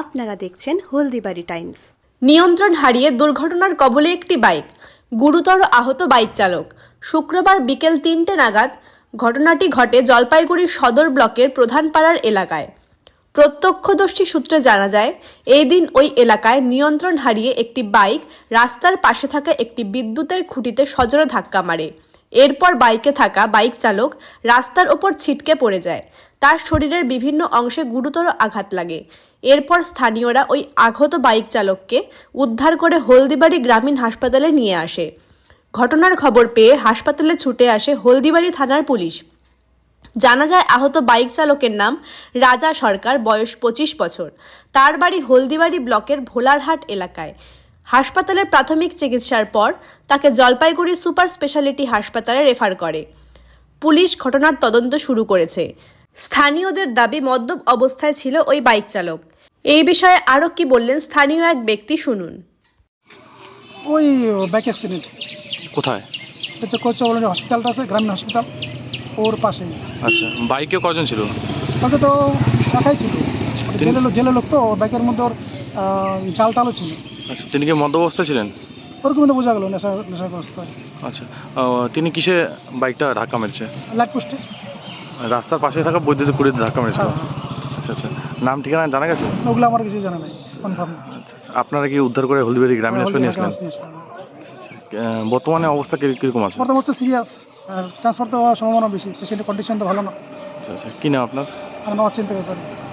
আপনারা দেখছেন হলদিবাড়ি টাইমস। নিয়ন্ত্রণ হারিয়ে দুর্ঘটনার কবলে একটি বাইক। গুরুতর আহত বাইক চালক। শুক্রবার বিকেল তিনটে নাগাদ ঘটনাটি ঘটে জলপাইগুড়ি সদর ব্লকের প্রধান পাড়ার এলাকায়। প্রত্যক্ষদর্শী সূত্রে জানা যায় এই দিন ওই এলাকায় নিয়ন্ত্রণ হারিয়ে একটি বাইক রাস্তার পাশে থাকা একটি বিদ্যুতের খুঁটিতে সজোরে ধাক্কা মারে। এরপর বাইকে থাকা বাইক চালক রাস্তার ওপর ছিটকে পড়ে যায়। তার শরীরের বিভিন্ন অংশে গুরুতর আঘাত লাগে। এরপর স্থানীয়রা ওই আহত বাইক চালককে উদ্ধার করে হলদিবাড়ি গ্রামীণ হাসপাতালে নিয়ে আসে। ঘটনার খবর পেয়ে হাসপাতালে ছুটে আসে হলদিবাড়ি থানার পুলিশ। জানা যায়, আহত বাইক চালকের নাম রাজা সরকার, বয়স পঁচিশ বছর। তার বাড়ি হলদিবাড়ি ব্লকের ভোলারহাট এলাকায়। হাসপাতালের প্রাথমিক চিকিৎসার পর তাকে জলপাইগুড়ি সুপার স্পেশালিটি হাসপাতালে রেফার করে। পুলিশ ঘটনার তদন্ত শুরু করেছে। স্থানীয়দের দাবি মদ্যপ অবস্থায় ছিল ওই বাইক চালক। এই বিষয়ে আরও কি বললেন স্থানীয় এক ব্যক্তি শুনুন। ওই বাইক অ্যাক্সিডেন্ট কোথায়? হচ্ছে কোচ হসপিটালটা আছে গ্রামীণ হসপিটাল ওর পাশে আচ্ছা বাইকে কজন ছিল? তাকে তো দেখাই ছিল। জেলে লোক তো ওর বাইকের মধ্যে ওর জাল টালও ছিল। আচ্ছা তিনি কি মদ্য অবস্থায় ছিলেন? ওরকম তো বোঝা গেল নেশা নেশাগ্রস্ত। আচ্ছা আহ, তিনি কিসে বাইকটা ধাক্কা মেরেছে? লাইট পোস্টে। রাস্তার পাশে থাকা বৈদ্যুতিক কুড়িতে ধাক্কা মেরেছিল? হ্যাঁ। আচ্ছা আচ্ছা। নাম ঠিকানা জানা গেছে? ওগুলো আমার কিছু জানা নাই কনফার্ম আচ্ছা আচ্ছা। আপনারা কি উদ্ধার করে হলদিবাড়ি গ্রামীণ হাসপাতালে নিয়ে আসলেন? বর্তমানে অবস্থা কি- কীরকম আছে? বর্তমান হচ্ছে সিরিয়াস ট্রান্সফার তো হওয়ার সম্ভাবনা বেশি পেশেন্টের কন্ডিশন তো ভালো না। আচ্ছা আচ্ছা। কী নাম আপনার? আমরা অচিন্তা ব্যাপারে।